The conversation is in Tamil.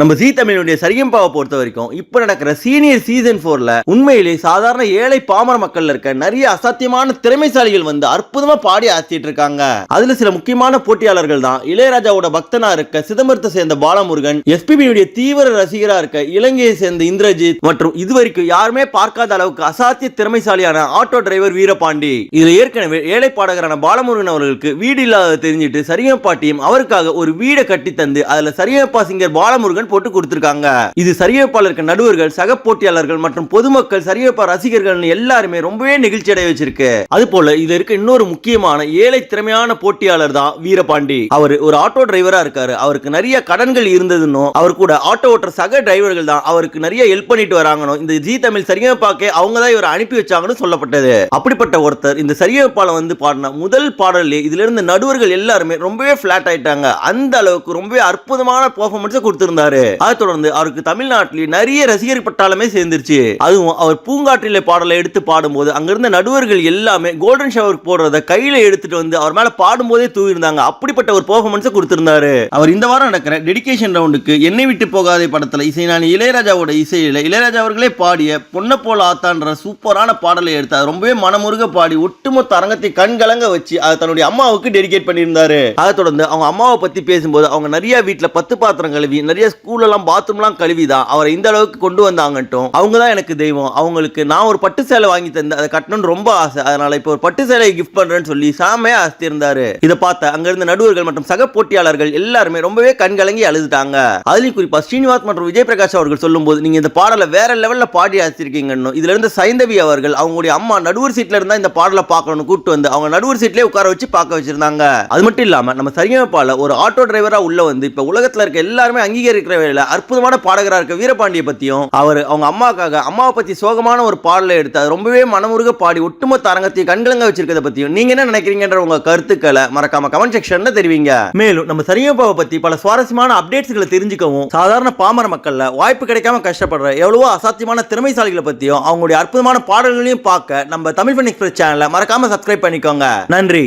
நம்ம ஜி தமிழுடைய சரியம்பாவை பொறுத்த வரைக்கும் இப்போ நடக்கிற சீனியர் சீசன் ஃபோரில் உண்மையிலே சாதாரண ஏழை பாமர மக்கள் இருக்க நிறைய அசாத்தியமான திறமைசாலிகள் வந்து அற்புதமா பாடி ஆத்திட்டு இருக்காங்க. அதுல சில முக்கியமான போட்டியாளர்கள் தான். இளையராஜாவோட பக்தனா இருக்க சிதம்பரத்தை சேர்ந்த பாலமுருகன் எஸ்பிபியுடைய தீவிர ரசிகரா இருக்க இலங்கையை சேர்ந்த இந்திரஜித் மற்றும் இதுவரைக்கும் யாருமே பார்க்காத அளவுக்கு அசாத்திய திறமைசாலியான ஆட்டோ டிரைவர் வீரபாண்டி. இதுல ஏற்கனவே ஏழை பாடகரான பாலமுருகன் அவர்களுக்கு வீடு இல்லாத தெரிஞ்சிட்டு சரியப்பா டீம் அவருக்காக ஒரு வீடை கட்டி தந்து அதுல சரியப்பா சிங்கர் பாலமுருகன் போட்டு கொடுத்திருக்காங்க. இது சரியப்பால நடுவர்கள் சக போட்டியாளர்கள் மற்றும் பொதுமக்கள் சரியப்பா ரசிகர்கள் எல்லாருமே ரொம்பவே நெகிழ்ச்சி அடைய வச்சிருக்கு. அது போல இது இருக்க இன்னொரு முக்கியமான ஏழை திறமையான போட்டியாளர் தான் வீரபாண்டி. அவர் ஒரு ஆட்டோ டிரைவரா இருக்காரு. அவருக்கு நிறைய கடன்கள் இருந்ததுன்னு அவர் கூட ஆட்டோ ஓட்டுற சக டிரைவர்கள் தான் அவருக்கு நிறைய ஹெல்ப் பண்ணிட்டு வராங்கன்னு இந்த ஜி தமிழ் சரியப்பாக்கே அவங்க தான் இவரை அனுப்பி வச்சாங்கன்னு சொல்லப்பட்டது. அப்படிப்பட்ட ஒருத்தர் இந்த சரியப்பால வந்து பாடின முதல் பாடல்லே இதுல இருந்து நடுவர்கள் எல்லாருமே ரொம்பவே பிளாட் ஆயிட்டாங்க. அந்த அளவுக்கு ரொம்பவே அற்புதமான பெர்ஃபார்மன்ஸ் கொடுத்திருந்தாரு. அதை தொடர்ந்து அவருக்கு தமிழ்நாட்டிலேயே நிறைய ரசிகர் பட்டாளமே சேர்ந்துருச்சு. அதுவும் அவர் பூங்காற்றிலே பாடலை எடுத்து பாடும்போது அங்க இருந்த நடுவர்கள் எல்லாமே கோல்டன் ஷவர் போடுறத கையில எடுத்துட்டு வந்து அவர் மேல பாடும்போதே தூவிருந்தாங்க அப்படிப்பட்ட ஒரு பெர்ஃபார்மன்ஸ் கொடுத்திருந்தாரு. அவர் இந்த வாரம் நடக்கிற டெடிகேஷன் ரவுண்டுக்கு என்னை விட்டு போகாதே படத்துல இசைஞானி இளையராஜாவோட இசையில இளையராஜா அவர்களே பாடிய பொன்ன போல ஆத்தான்ற சூப்பரான பாடலை எடுத்து அது ரொம்பவே மனமுருக பாடி ஒட்டுமொத்த அரங்கத்தை கண்கலங்க வச்சு அதை தன்னுடைய அம்மாவுக்கு டெடிகேட் பண்ணியிருந்தாரு. அதை தொடர்ந்து அவங்க அம்மாவை பத்தி பேசும்போது அவங்க நிறைய வீட்டுல பத்து பாத்திரம் கழுவி நிறைய ஸ்கூலெல்லாம் பாத்ரூம்லாம் கழுவி தான் அவரை இந்த அளவுக்கு கொண்டு வந்தாங்கட்டும் அவங்க தான் எனக்கு தெய்வம். அவங்களுக்கு நான் ஒரு பட்டு சேலை வாங்கி தந்தேன் அதை கட்டணும்னு ரொம்ப ஆசை. அதனால இப்போ ஒரு பட்டு சேலையை கிஃப்ட் பண்றேன்னு சொல்லி சாமே ஆஸ்தி இருந்தார் இதை பார்த்த அங்கிருந்த நடுவர்கள் மற்றும் சக போட்டியாளர்கள் எல்லாருமே ரொம்பவே கண்கலங்கி அழுதுட்டாங்க. அதுலயும் குறிப்பா ஸ்ரீனிவாஸ் மற்றும் விஜய் பிரகாஷ் அவர்கள் சொல்லும்போது நீங்க இந்த பாடலை வேற லெவல்ல பாடி ஆசிருக்கீங்கன்னு இதுல இருந்து சைந்தவி அவர்கள் அவங்களுடைய அம்மா நடுவர் சீட்ல இருந்தா இந்த பாடலை பார்க்கணும்னு கூப்பிட்டு வந்து அவங்க நடுவர் சீட்லேயே உட்கார வச்சு பார்க்க வச்சிருந்தாங்க. அது மட்டும் இல்லாம நம்ம சரியமைப்பால ஒரு ஆட்டோ டிரைவரா உள்ள வந்து இப்ப உலகத்துல இருக்க எல்லாருமே இருக்கிற வேலையில் அற்புதமான பாடகராக இருக்க வீரபாண்டிய பற்றியும் அவர் அவங்க அம்மாக்காக அம்மாவை பற்றி சோகமான ஒரு பாடலை எடுத்து அது ரொம்பவே மனமுருக பாடி ஒட்டுமொத்த அரங்கத்தையும் கண்கலங்க வச்சிருக்கிறத பற்றியும் நீங்க என்ன நினைக்கிறீங்கன்ற உங்க கருத்துக்களை மறக்காம கமெண்ட் செக்ஷன்ல தெரிவிங்க. மேலும் நம்ம சரியப்பாவை பற்றி பல சுவாரஸ்யமான அப்டேட்ஸ்களை தெரிஞ்சுக்கவும் சாதாரண பாமர மக்கள்ல வாய்ப்பு கிடைக்காம கஷ்டப்படுற எவ்வளவோ அசாத்தியமான திறமைசாலிகளை பற்றியும் அவங்களுடைய அற்புதமான பாடல்களையும் பார்க்க நம்ம தமிழ் பண்ணி எக்ஸ்பிரஸ் சேனலை மறக்காம சப்ஸ்கிரைப் பண்ணிக்கோங்க. நன்றி.